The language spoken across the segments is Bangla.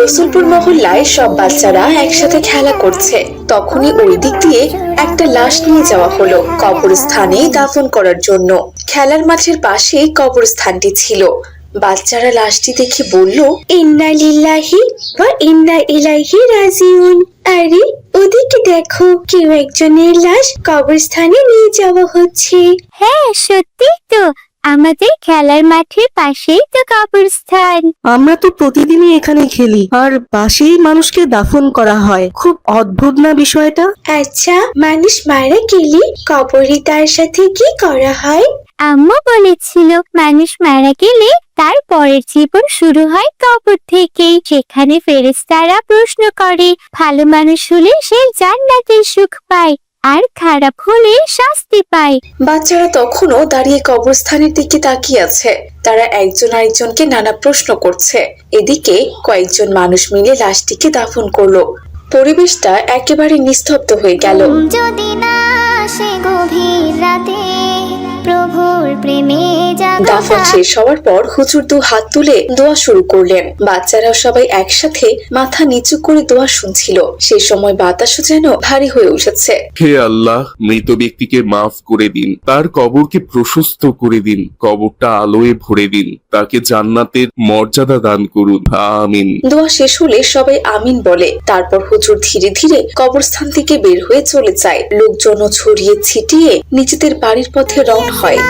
রসুলপুর মহল্লায় সব বাচ্চারা একসাথে খেলা করছে। তখনই ওই দিক দিয়ে একটা লাশ নিয়ে যাওয়া হলো কবরস্থানে দাফন করার জন্য। খেলার মাঠের পাশেই কবরস্থানটি ছিল। বাচ্চারা লাশটি দেখে বলল ইন্না লিল্লাহি ওয়া ইন্না ইলাইহি রাজিউন। আরে ওদিকে দেখো কেউ একজনের লাশ কবরস্থানে নিয়ে যাওয়া হচ্ছে। হ্যাঁ সত্যি তো। আমাদের খেলার মাঠের পাশেই তো কবরস্থান। আমরা তো প্রতিদিনই এখানে খেলি আর পাশেই মানুষকে দাফন করা হয়। খুব অদ্ভুত না বিষয়টা? আচ্ছা মানুষ মারা গেলে কবরে তার সাথে কি করা হয়? আম্মু বলেছিল মানুষ মারা গেলে তার পরের জীবন শুরু হয় কবর থেকেই। সেখানে ফেরেশতারা প্রশ্ন করে ভালো মানুষ হলে সে জান্নাতের সুখ পায়। আর খারাপ হলে শাস্তি পায়। বাচ্চারা তখনও দাঁড়িয়ে কবরস্থানের দিকে তাকিয়ে আছে। তারা একজন আরেকজনকে নানা প্রশ্ন করছে। এদিকে কয়েকজন মানুষ মিলে লাশটিকে দাফন করল। পরিবেশটা একেবারে নিস্তব্ধ হয়ে গেল। যদি না সে গভীর রাতে প্রভুর প্রেমে দাফন শেষ হওয়ার পর হুজুর দু হাত তুলে দোয়া শুরু করলেন। বাচ্চারা সবাই একসাথে মাথা নিচু করে দোয়া শুনছিল। সেই সময় বাতাসও যেন ভারী হয়ে উঠেছে। হে আল্লাহ মৃত ব্যক্তিকে মাফ করে দিন। তার কবরকে প্রশস্ত করে দিন। কবরটা আলোয় ভরে দিন। তাকে জান্নাতের মর্যাদা দান করুন। আমিন। দোয়া শেষ হলে সবাই আমিন বলে। তারপর হুজুর ধীরে ধীরে কবরস্থান থেকে বের হয়ে চলে যায়। লোকজনও ছড়িয়ে ছিটিয়ে নিজেদের বাড়ির পথে রওনা হয়।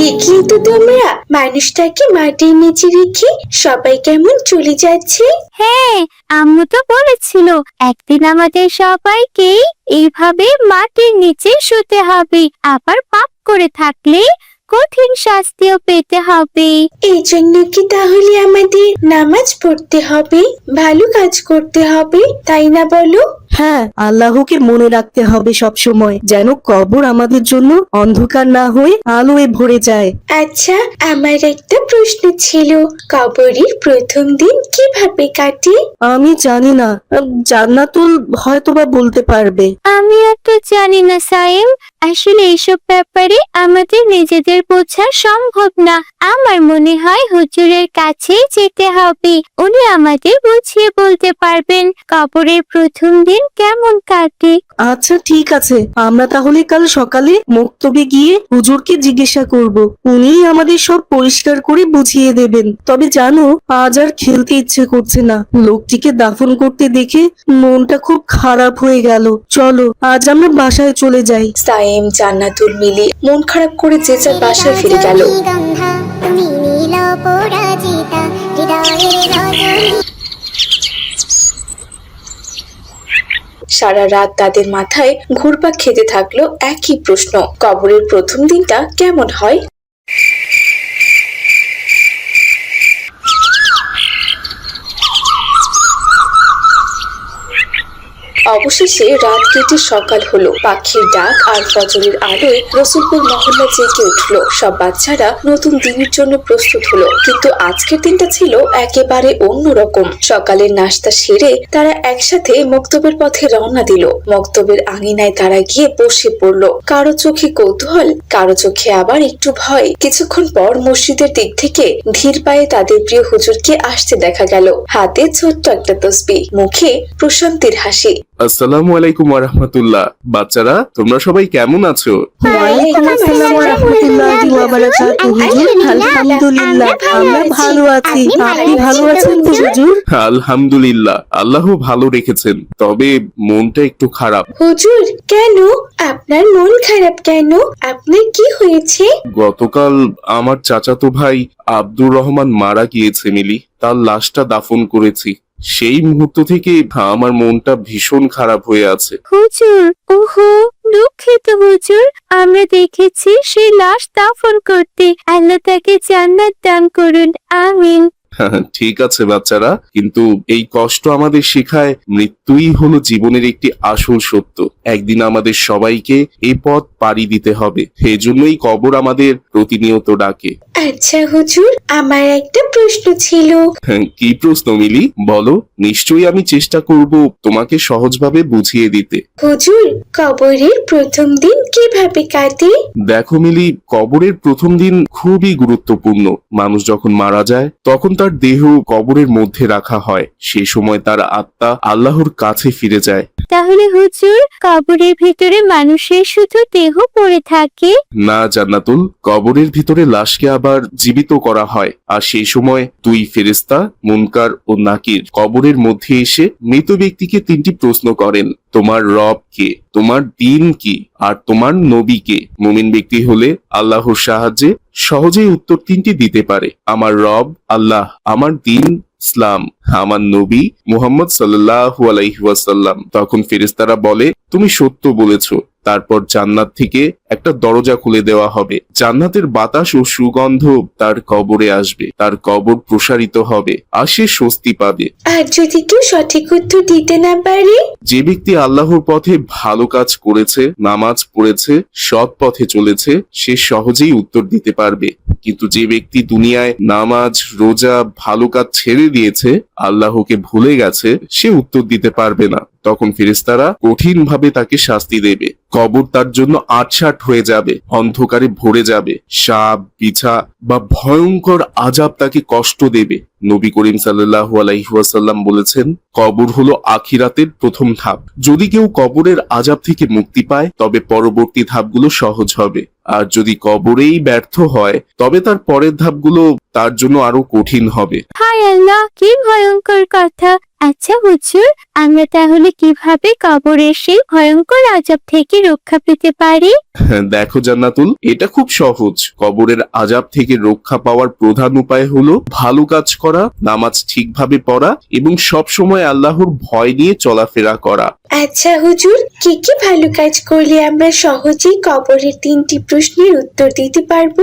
দেখলি তো তোমরা মানুষটাকে মাটির নিচে রেখে সবাই কেমন চলে যাচ্ছে। হ্যাঁ আম্মু তো বলেছিল একদিন আমাদের সবাইকেই এইভাবে মাটির নিচে শুতে হবে আবার পাপ করে থাকলে কঠিন শাস্তিও পেতে হবে। এই জন্য কি তাহলে আমাদের নামাজ পড়তে হবে ভালো কাজ করতে হবে তাই না বলো? হ্যাঁ আল্লাহকে মনে রাখতে হবে সব সময় যেন কবর আমাদের জন্য অন্ধকার না হয়ে আলোয় ভরে যায়। আচ্ছা আমার একটা প্রশ্ন ছিল কবরের প্রথম দিন কীভাবে কাটে? আমি জানি না জান্নাতুল হয়তোবা বলতে পারবে। আমি এত জানি না সাইম আসলে এইসব ব্যাপারে আমাদের নিজেদের বোঝা সম্ভব না। আমার মনে হয় হুজুরের কাছেই যেতে হবে। উনি আমাদের বুঝিয়ে বলতে পারবেন কবরের প্রথম দিন কেমন কাটে আচ্ছা ঠিক আছে। আমরা তাহলে কাল সকালে মক্তবে গিয়ে হুজুরকে জিজ্ঞাসা করব। উনিই আমাদের সব পরিষ্কার করে বুঝিয়ে দেবেন। তবে জানো আজ আর খেলতে ইচ্ছে করছে না। লোকটিকে দাফন করতে দেখে মনটা খুব খারাপ হয়ে গেল। চলো আজ আমরা বাসায় চলে যাই। সাইম জান্নাতুল মিলি মন খারাপ করে যে যার বাসায় ফিরে গেল। গন্ধা তুমি নীল পরাজিতা হৃদয়ের রজনী। সারা রাত তাদের মাথায় ঘুরপাক খেতে থাকল একই প্রশ্ন। কবরের প্রথম দিনটা কেমন হয়? অবশেষে রাত কেটে সকাল হলো। পাখির ডাক আর ফজরের আলোয় রসুলপুর মহল্লা জেগে উঠল। সব বাচ্চারা নতুন দিনের জন্য প্রস্তুত হলো। কিন্তু আজকের দিনটা ছিল একেবারে অন্যরকম। সকালের নাস্তা সেরে তারা একসাথে মক্তবের পথে রওনা দিল। মক্তবের আঙিনায় তারা গিয়ে বসে পড়ল। কারও চোখে কৌতূহল, কারও চোখে আবার একটু ভয়। কিছুক্ষণ পর মসজিদের দিক থেকে ধীর পায়ে তাদের প্রিয় হুজুরকে আসতে দেখা গেল। হাতে ছোট্ট একটা তসবি, মুখে প্রশান্তির হাসি। আসসালামু আলাইকুম রাহমাতুল্লাহ বাচ্চারা তোমরা সবাই কেমন আছো? আলহামদুলিল্লাহ আল্লাহ ভালো রেখেছেন তবে মনটা একটু খারাপ। হুজুর কেন? আপনার মন খারাপ কেন? আপনার কি হয়েছে? গতকাল আমার চাচাতো ভাই আব্দুর রহমান মারা গিয়েছে মিলি। তার লাশটা দাফন করেছি। সেই মুহূর্ত থেকে আমার মনটা ভীষণ খারাপ হয়ে আছে। হুজুর ওহো দুঃখিত হুজুর। আমরা দেখেছি সেই লাশ দাফন করতে। আল্লাহ তাকে জান্নাত দান করুন। আমিন। ঠিক আছে বাচ্চারা কিন্তু এই কষ্ট আমাদের শেখায় মৃত্যুই হলো জীবনের একটি আসল সত্য। একদিন আমাদের সবাইকে এ পথ পাড়ি দিতে হবে। সেজন্যই কবর আমাদের প্রতিনিয়ত ডাকে। আচ্ছা হুজুর আমার একটা প্রশ্ন ছিল। হ্যাঁ, কি প্রশ্ন মিলি? বলো নিশ্চয়ই আমি চেষ্টা করব তোমাকে সহজভাবে বুঝিয়ে দিতে। হুজুর কবরের প্রথম দিন কীভাবে কাটে? দেখো মিলি কবরের প্রথম দিন খুবই গুরুত্বপূর্ণ। মানুষ যখন মারা যায় তখন তার দেহ কবরের মধ্যে রাখা হয়। সে সময় তার আত্মা আল্লাহর কাছে ফিরে যায়। তাহলে হুজুর কবরের ভিতরে মানুষের শুধু দেহ পড়ে থাকে? না জান্নাতুল কবরের ভিতরে লাশকে আবার জীবিত করা হয়। আর সেই সময় দুই ফেরেস্তা মুনকার ও নাকির, কবরের মধ্যে এসে মৃত ব্যক্তিকে তিনটি প্রশ্ন করেন, তোমার রব কে? তোমার দিন কি? আর তোমার নবী কে? মুমিন ব্যক্তি হলে আল্লাহর সাহায্যে সহজেই উত্তর তিনটি দিতে পারে, আমার রব, আল্লাহ, আমার দিন, ইসলাম, আমার নবী মুহাম্মদ সাল্লাহু আলাইহি ওয়াসাল্লাম। তখন ফেরেশতারা বলে, তুমি সত্য বলেছ। তারপর জান্নাত থেকে একটা দরজা খুলে দেওয়া হবে। জান্নাতের বাতাস ও সুগন্ধ তার কবরে আসবে। তার কবর প্রসারিত হবে আর সে স্বস্তি পাবে। আর যদি কেউ সঠিক উত্তর দিতে না পারে? যে ব্যক্তি আল্লাহর পথে ভালো কাজ করেছে নামাজ পড়েছে সৎ পথে চলেছে সে সহজেই উত্তর দিতে পারবে। কিন্তু যে ব্যক্তি দুনিয়ায় নামাজ রোজা ভালো কাজ ছেড়ে দিয়েছে আল্লাহকে ভুলে গেছে সে উত্তর দিতে পারবে না। তখন ফেরেস্তারা কঠিন ভাবে তাকে শাস্তি দেবে। কবর তার জন্য আটসাট হয়ে যাবে, অন্ধকারে ভরে যাবে, সাপ বিছা বা ভয়ঙ্কর আজাব তাকে কষ্ট দেবে। নবী করিম সাল্লাল্লাহু আলাইহি ওয়াসাল্লাম বলেছেন, কবর হলো আখিরাতের প্রথম ধাপ। যদি কেউ কবরের আজাব থেকে মুক্তি পায়, তবে পরবর্তী ধাপগুলো সহজ হবে। আর যদি কবরেই ব্যর্থ হয়, তবে তার পরের ধাপগুলো তার জন্য আরও কঠিন হবে। হায় আল্লাহ, কি ভয়ঙ্কর কথা। আচ্ছা হুজুর আমরা তাহলে কীভাবে কবরের সেই ভয়ঙ্কর আজাব থেকে রক্ষা পেতে পারি? হ্যাঁ, দেখো জান্নাতুল এটা খুব সহজ। কবরের আজাব থেকে রক্ষা পাওয়ার প্রধান উপায় হলো ভালো কাজ করা নামাজ ঠিকভাবে পড়া এবং সব সময় আল্লাহর ভয় নিয়ে চলাফেরা করা। আচ্ছা হুজুর কি কি ভালো কাজ করলে আমরা সহজেই কবরের তিনটি প্রশ্নের উত্তর দিতে পারব?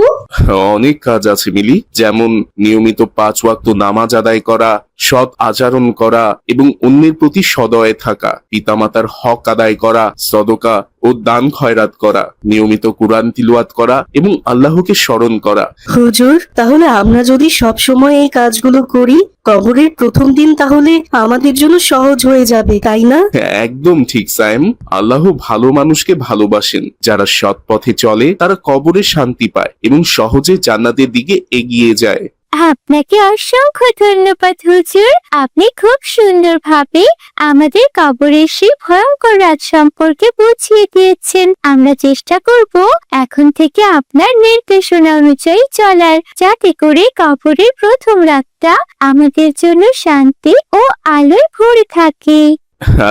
অনেক কাজ আছে মিলি যেমন নিয়মিত পাঁচ ওয়াক্ত নামাজ আদায় করা সৎ আচরণ করা এবং অন্যের প্রতি সদয় থাকা পিতামাতার হক আদায় করা সদকা ও দান খয়রাত করা নিয়মিত কোরআন তিলওয়াত করা এবং আল্লাহকে স্মরণ করা। হুজুর তাহলে আমরা যদি সব সময় এই কাজগুলো করি কবরের প্রথম দিন তাহলে আমাদের জন্য সহজ হয়ে যাবে তাই না? হ্যাঁ, একদম ঠিক সাইম আল্লাহ ভালো মানুষকে ভালোবাসেন। যারা সৎ পথে চলে তারা কবরে শান্তি পায় এবং সহজে জান্নাতের দিকে এগিয়ে যায়। আপনাকে অসংখ্য ধন্যবাদ, হুজুর। আপনি খুব সুন্দরভাবে আমাদের কবরের সেই ভয়ঙ্কর রাত সম্পর্কে বুঝিয়ে দিয়েছেন। আমরা চেষ্টা করব এখন থেকে আপনার নির্দেশনা অনুযায়ী চলার, যাতে করে কবরের প্রথম রাতটা আমাদের জন্য শান্তি ও আলোয় ভরে থাকে।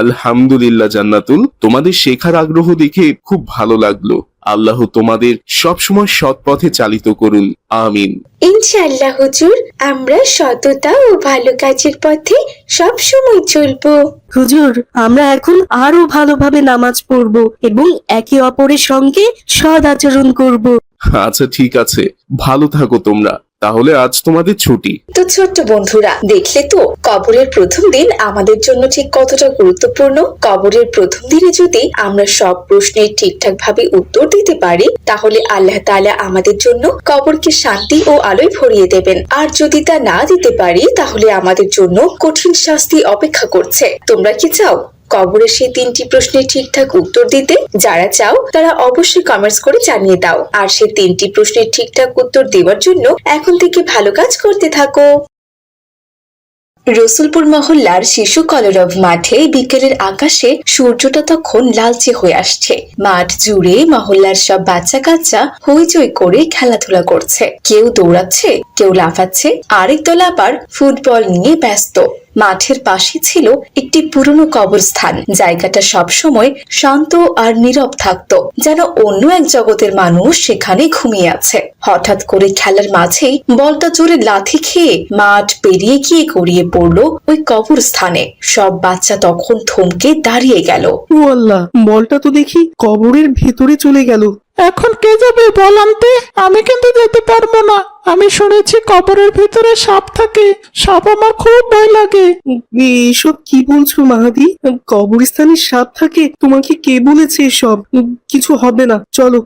আলহামদুলিল্লাহ, জান্নাতুল। তোমাদের শেখার আগ্রহ দেখে খুব ভালো লাগল। আল্লাহ তোমাদের সবসময় সৎ পথে চালিত করুন। আমিন। ইনশাআল্লাহ হুজুর আমরা সততা ও ভালো কাজের পথে সব সময় চলবো। হুজুর আমরা এখন আরও ভালোভাবে নামাজ পড়ব এবং একে অপরের সঙ্গে সদ আচরণ করব। আচ্ছা ঠিক আছে। ভালো থাকো তোমরা। তাহলে আজ তোমাদের ছুটি। তো ছোট্ট বন্ধুরা, দেখলে তো, কবরের প্রথম দিন আমাদের জন্য ঠিক কতটা গুরুত্বপূর্ণ? কবরের প্রথম দিনে যদি আমরা সব প্রশ্নের ঠিকঠাক ভাবে উত্তর দিতে পারি, তাহলে আল্লাহ তাআলা আমাদের জন্য কবরকে শান্তি ও আলোয় ভরিয়ে দেবেন। আর যদি তা না দিতে পারি, তাহলে আমাদের জন্য কঠিন শাস্তি অপেক্ষা করছে। তোমরা কি চাও? কবরের সেই তিনটি প্রশ্নের ঠিকঠাক উত্তর দিতে যারা চাও, তারা অবশ্যই কমেন্টস করে জানিয়ে দাও। আর সেই তিনটি প্রশ্নের ঠিকঠাক উত্তর দেওয়ার জন্য এখন থেকে ভালো কাজ করতে থাকো। রসুলপুর মহল্লার শিশু কলরব মাঠে বিকেলের আকাশে সূর্যটা তখন লালচে হয়ে আসছে। মাঠ জুড়ে মহল্লার সব বাচ্চা কাচ্চা হইচই করে খেলাধুলা করছে। কেউ দৌড়াচ্ছে, কেউ লাফাচ্ছে, আরেক দল আবার ফুটবল নিয়ে ব্যস্ত। মাঠের পাশে ছিল একটি পুরনো কবরস্থান। জায়গাটা সবসময় শান্ত আর নীরব থাকতো, যেন অন্য এক জগতের মানুষ সেখানে ঘুমিয়ে আছে। হঠাৎ করে খেলার মাঝেই বলটা জোরে লাথি খেয়ে মাঠ পেরিয়ে গিয়ে গড়িয়ে পড়ল ওই কবরস্থানে। সব বাচ্চা তখন থমকে দাঁড়িয়ে গেল। ও আল্লাহ, বলটা তো দেখি কবরের ভেতরে চলে গেল। এখন কে যাবে বল আনতে আমি কিন্তু যেতে পারব না। আমি শুনেছি কবরের ভিতরে সাপ থাকে। সাপ আমার খুব ভয় লাগে। এসব কি বলছো মাহাদি? কবরস্থানে সাপ থাকে? তোমাকে কে বলেছে সব কিছু হবে না। চলো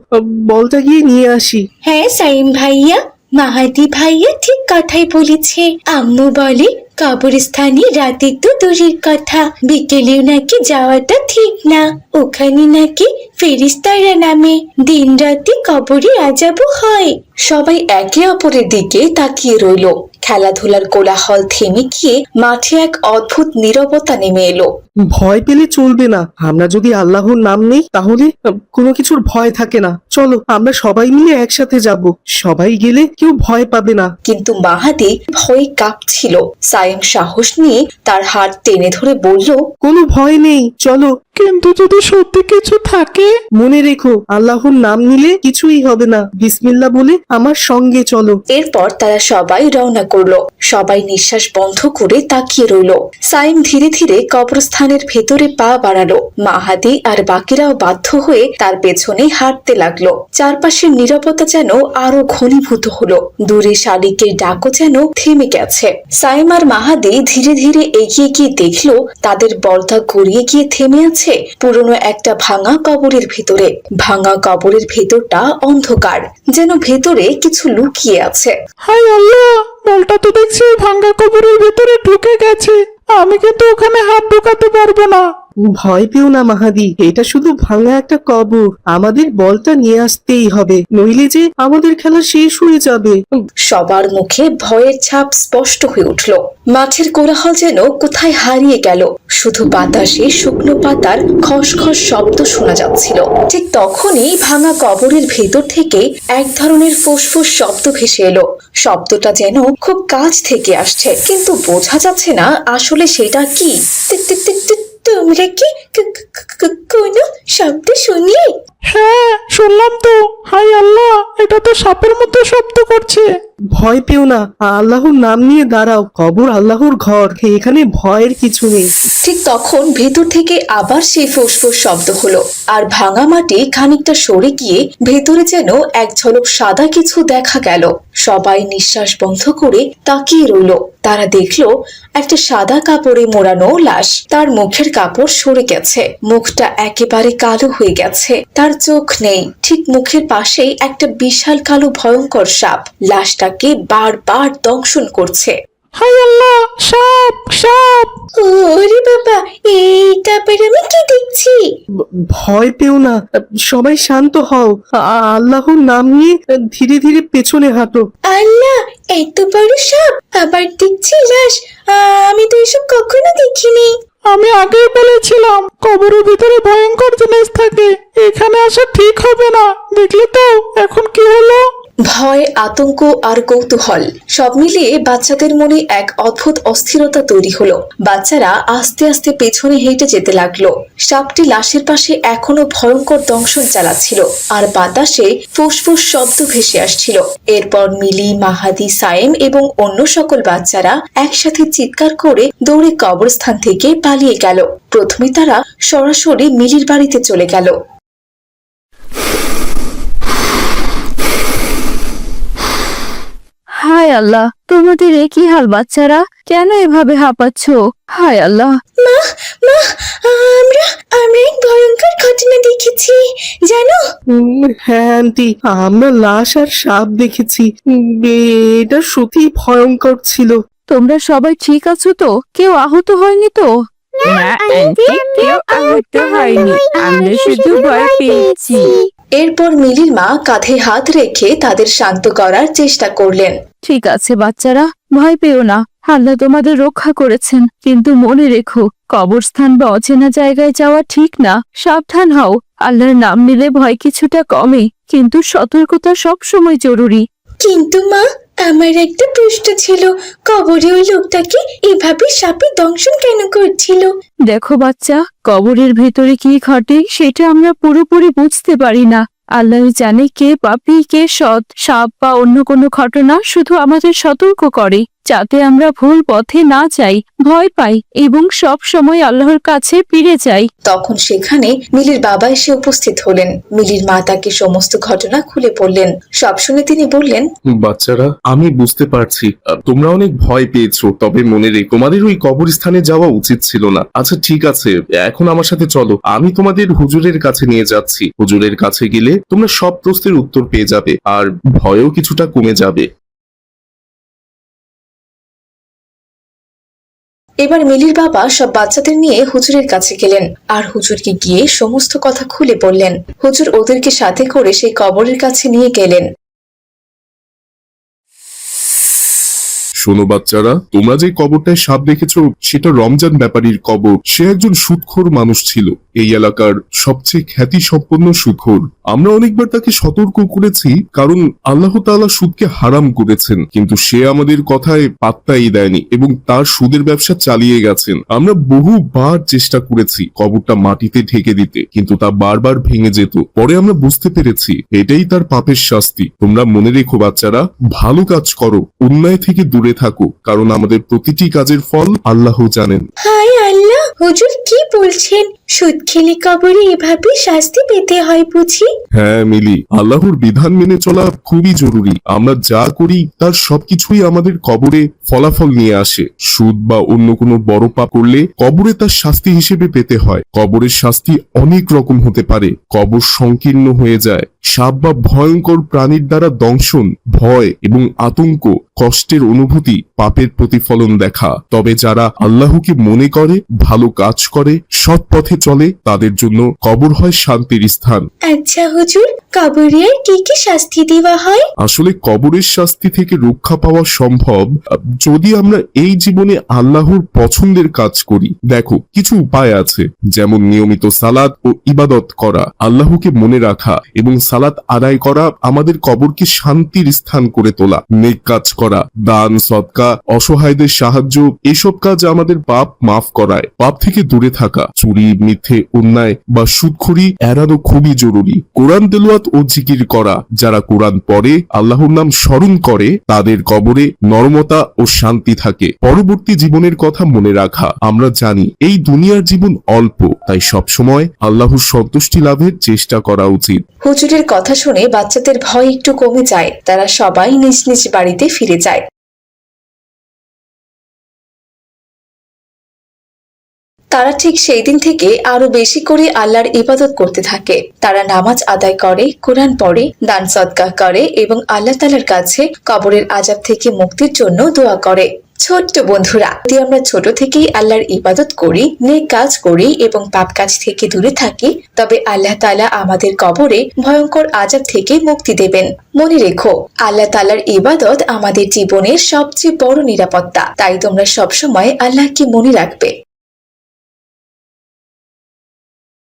বলটা গিয়ে নিয়ে আসি। হ্যাঁ সাইম ভাইয়া। মাহাদি ভাইয়া ঠিক কথাই বলেছে। আম্মু বলে কবরস্থানে রাতে তো দূরের কথা। বিকেলেও নাকি যাওয়াটা ঠিক না। ওখানে নাকি ফেরিস্তারা নামে দিন রাতে কবরে আজাবও হয়। সবাই একে অপরের দিকে তাকিয়ে রইল। খেলাধুলার কোলাহল থেমে গিয়ে মাঠে এক অদ্ভুত নীরবতা নেমে এলো। ভয় পেলে চলবে না। আমরা যদি আল্লাহর নাম নেই তাহলে কোনো কিছুর ভয় থাকে না। চলো আমরা সবাই মিলে একসাথে যাব। সবাই গেলে কেউ ভয় পাবে না। কিন্তু মাহাদি ভয়ে কাঁপছিল। সায়েম সাহস নিয়ে তার হাত টেনে ধরে বলল কোনো ভয় নেই চলো। কিন্তু যদি সত্যি কিছু থাকে? মনে রেখো আল্লাহর নাম নিলে কিছুই হবে না। বিসমিল্লা বলে আমার সঙ্গে চলো। এরপর তারা সবাই রওনা করল। সবাই নিঃশ্বাস বন্ধ করে তাকিয়ে রইল। সাইম ধীরে ধীরে কবরস্থানের ভেতরে পা বাড়ালো। মাহাদি আর বাকিরাও বাধ্য হয়ে তার পেছনে হাঁটতে লাগল। চারপাশের নিরাপত্তা যেন আরও ঘনীভূত হলো। দূরে শালিকের ডাকও যেন থেমে গেছে। সাইম আর মাহাদি ধীরে ধীরে এগিয়ে গিয়ে দেখল, তাদের বলতা গড়িয়ে গিয়ে থেমে আছে পুরনো একটা ভাঙা কবরের ভেতরে। ভাঙা কবরের ভেতরটা অন্ধকার, যেন ভেতরে কিছু লুকিয়ে আছে। হাই আল্লাহ! বলটা তো দেখছি ভাঙ্গা কবরের ভেতরে ঢুকে গেছে। আমি কিন্তু ওখানে হাত ঢুকাতে পারব না। ভয় পেও না, মাহাদি। এটা শুধু ভাঙা একটা কবর। আমাদের বলটা নিয়ে আসতেই হবে। নইলে যে আমাদের খেলা শেষ হয়ে যাবে। সবার মুখে ভয়ের ছাপ স্পষ্ট হয়ে উঠল। মাঠের কোলাহল যেন কোথায় হারিয়ে গেল। শুধু বাতাসে শুকনো পাতার খসখস শব্দ শোনা যাচ্ছিল। ঠিক তখনই ভাঙা কবরের ভেতর থেকে এক ধরনের ফুসফুস শব্দ ভেসে এলো। শব্দটা যেন খুব কাছ থেকে আসছে, কিন্তু বোঝা যাচ্ছে না আসলে সেটা কি। তোমরা কি কোনো শব্দ শুনলে? হ্যাঁ শুনলাম তো। হাই আল্লাহ, এটা তো সাপের মতো শব্দ করছে। ভয় পেও না, আল্লাহর নাম নিয়ে দাঁড়াও। কবর আল্লাহর ঘর, এখানে ভয়ের কিছু নেই। ঠিক তখন ভেতর থেকে আবার সেই ফুসফুস শব্দ হলো, আর ভাঙা মাটি খানিকটা সরে গিয়ে ভেতরে যেন এক ঝলক সাদা কিছু দেখা গেল। সবাই নিঃশ্বাস বন্ধ করে তাকিয়ে রইল। তারা দেখল, একটা সাদা কাপড়ে মোড়ানো লাশ তার মুখের কাপড় সরে গেছে। মুখটা একেবারে কালো হয়ে গেছে। তার চোখ নেই। ঠিক মুখের পাশেই একটা বিশাল কালো ভয়ঙ্কর সাপ। লাশটাকে বারবার দংশন করছে। হাই আল্লাহ সাপ সাপ। ওরে বাবা এইটা আবার আমি কি দেখছি? ভয় পেও না সবাই শান্ত হও। আ- আল্লাহর নাম নিয়ে ধীরে ধীরে পেছনে হাঁটো। আল্লাহ এত বড় সাপ আবার দেখছি লাশ। আমি তো এসব কখনো দেখিনি। আমি আগেই বলেছিলাম কবরের ভিতরে ভয়ঙ্কর জিনিস থাকে এখানে আসা ঠিক হবে না দেখলে তো ভয়, আতঙ্ক আর কৌতূহল। সব মিলিয়ে বাচ্চাদের মনে এক অদ্ভুত অস্থিরতা তৈরি হলো। বাচ্চারা আস্তে আস্তে পেছনে হেঁটে যেতে লাগল। সাপটি লাশের পাশে এখনও ভয়ঙ্কর দংশন চালাচ্ছিল আর বাতাসে ফুসফুস শব্দ ভেসে আসছিল। এরপর মিলি, মাহাদি, সায়েম এবং অন্য সকল বাচ্চারা একসাথে চিৎকার করে দৌড়ে কবরস্থান থেকে পালিয়ে গেল। প্রথমে তারা সরাসরি মিলির বাড়িতে চলে গেল। হায় আল্লাহ তোমাদের এ কি হাল বাচ্চারা? কেন এভাবে হাঁপাচ্ছ? হায় আল্লাহ। মা মা আমরা আমরা এক ভয়ঙ্কর ঘটনা দেখেছি জানো? হ্যাঁ আন্টি আমরা লাশ আর সাপ দেখেছি। এটা সত্যি ভয়ঙ্কর ছিল। তোমরা সবাই ঠিক আছো তো? কেউ আহত হয়নি তো? না আন্টি কেউ আহত হয়নি। আমরা শুধু ভয় পেয়েছি। এরপর মিলির মা কাঁধে হাত রেখে তাদের শান্ত করার চেষ্টা করলেন। ঠিক আছে বাচ্চারা ভয় পেও না। আল্লাহ তোমাদের রক্ষা করেছেন। কিন্তু মনে রেখো কবরস্থান বা অচেনা জায়গায় যাওয়া ঠিক না। সাবধান হও। আল্লাহর নাম নিলে ভয় কিছুটা কমে কিন্তু সতর্কতা সব সময় জরুরি। কিন্তু মা আমার একটা প্রশ্ন ছিল, কবরে ওই লোকটাকে এভাবে সাপে দংশন কেন করছিল? দেখো বাচ্চা, কবরের ভেতরে কি ঘটে সেটা আমরা পুরোপুরি বুঝতে পারি না। আল্লাহ জানে কে পাপি, কে সৎ। সাপ বা অন্য কোনো ঘটনা শুধু আমাদের সতর্ক করে। যাতে আমরা ভুল পথে না যাই ভয় পাই এবং সব সময় আল্লাহর কাছে ফিরে যাই। তখন সেখানে মিলির বাবা এসে উপস্থিত হলেন। মিলির মা তাকে সমস্ত ঘটনা খুলে বললেন। সব শুনে তিনি বললেন বাচ্চারা আমি বুঝতে পারছি। তোমরা অনেক ভয় পেয়েছ তবে মনে রেখো তোমাদের ওই কবরস্থানে যাওয়া উচিত ছিল না। আচ্ছা ঠিক আছে এখন আমার সাথে চলো। আমি তোমাদের হুজুরের কাছে নিয়ে যাচ্ছি। হুজুরের কাছে গেলে তোমরা সব প্রশ্নের উত্তর পেয়ে যাবে আর ভয়ও কিছুটা কমে যাবে। এবার মিলির বাবা সব বাচ্চাদের নিয়ে হুজুরের কাছে গেলেন। আর হুজুরকে গিয়ে সমস্ত কথা খুলে বললেন। হুজুর ওদেরকে সাথে করে সেই কবরের কাছে নিয়ে গেলেন। শোনো বাচ্চারা, তোমরা যে কবরটায় সাপ দেখেছ, সেটা রমজান ব্যাপারীর কবর। সে একজন সুদখোর মানুষ ছিল। এই এলাকার সবচেয়ে খ্যাতি সম্পন্ন সুখর আমরা অনেকবার তাকে সতর্ক করেছি, কারণ আল্লাহ তাআলা সুদকে হারাম করেছেন, কিন্তু সে আমাদের কথায় পাত্তাই দেয়নি এবং তার সুদের ব্যবসা চালিয়ে গেছেন। আমরা বহুবার চেষ্টা করেছি কবরটা মাটিতে ঢেকে দিতে, কিন্তু তা বারবার ভেঙে যেত। পরে আমরা বুঝতে পেরেছি, এটাই তার পাপের শাস্তি। তোমরা মনে রেখো বাচ্চারা, ভালো কাজ করো, অন্যায় থেকে দূরে থাকো কারণ আমাদের প্রতিটি কাজের ফল আল্লাহ জানেন। হায় আল্লাহ! হুজুর কি বলছেন? সুদ খেলে কবরে এভাবে শাস্তি পেতে হয় বুঝি? হ্যাঁ মিলি। আল্লাহর বিধান মেনে চলা খুবই জরুরি। আমরা যা করি, তার সবকিছুই আমাদের কবরে ফলাফল নিয়ে আসে। সুদ বা অন্য কোনো বড় পাপ করলে কবরে তার শাস্তি হিসেবে পেতে হয়। কবরের শাস্তি অনেক রকম হতে পারে। কবর সংকীর্ণ হয়ে যায়। সাপ বা ভয়ঙ্কর প্রাণীর দ্বারা দংশন, ভয় এবং আতঙ্ক, কষ্টের অনুভূতি, পাপের প্রতিফলন দেখা। তবে যারা আল্লাহকে মনে করে, ভালো কাজ করে সৎ পথে চলে তাদের জন্য কবর হয় শান্তির স্থান। আচ্ছা হুজুর কবরে কি কি শাস্তি দেওয়া হয়? আসলে কবরের শাস্তি থেকে রক্ষা পাওয়া সম্ভব যদি আমরা এই জীবনে আল্লাহর পছন্দের কাজ করি। দেখো কিছু উপায় আছে যেমন নিয়মিত সালাদ ও ইবাদত করা আল্লাহকে মনে রাখা এবং সালাত আদায় করা আমাদের কবরকে শান্তির স্থান করে তোলা নেক কাজ করা দান সৎকা অসহায়দের সাহায্য এসব কাজ আমাদের পাপ মাফ করায়। পাপ থেকে দূরে থাকা, চুরি, মিথ্যে, অন্যায় বা সুদখুরি এড়ানো খুবই জরুরি। কোরআন তেলাওয়াত ও জিকির করা, যারা কোরআন পড়ে, আল্লাহর নাম স্মরণ করে, তাদের কবরে নরমতা ও শান্তি থাকে। পরবর্তী জীবনের কথা মনে রাখা, আমরা জানি এই দুনিয়ার জীবন অল্প, তাই সবসময় আল্লাহর সন্তুষ্টি লাভের চেষ্টা করা উচিত। হুজুরের কথা শুনে বাচ্চাদের ভয় একটু কমে যায়, তারা সবাই নিজ নিজ বাড়িতে ফিরে যায়। তারা ঠিক সেই দিন থেকে আরও বেশি করে আল্লাহর ইবাদত করতে থাকে। তারা নামাজ আদায় করে, কোরআন পড়ে, দান সৎকার করে এবং আল্লাহ তালার কাছে কবরের আজাব থেকে মুক্তির জন্য দোয়া করে। ছোট্ট বন্ধুরা, যদি আমরা ছোট থেকেই আল্লাহর ইবাদত করি, নেক কাজ করি এবং পাপ কাজ থেকে দূরে থাকি, তবে আল্লাহ তাআলা আমাদের কবরে ভয়ঙ্কর আজাব থেকে মুক্তি দেবেন। মনে রেখো, আল্লাহ তাআলার ইবাদত আমাদের জীবনের সবচেয়ে বড় নিরাপত্তা। তাই তোমরা সবসময় আল্লাহকে মনে রাখবে।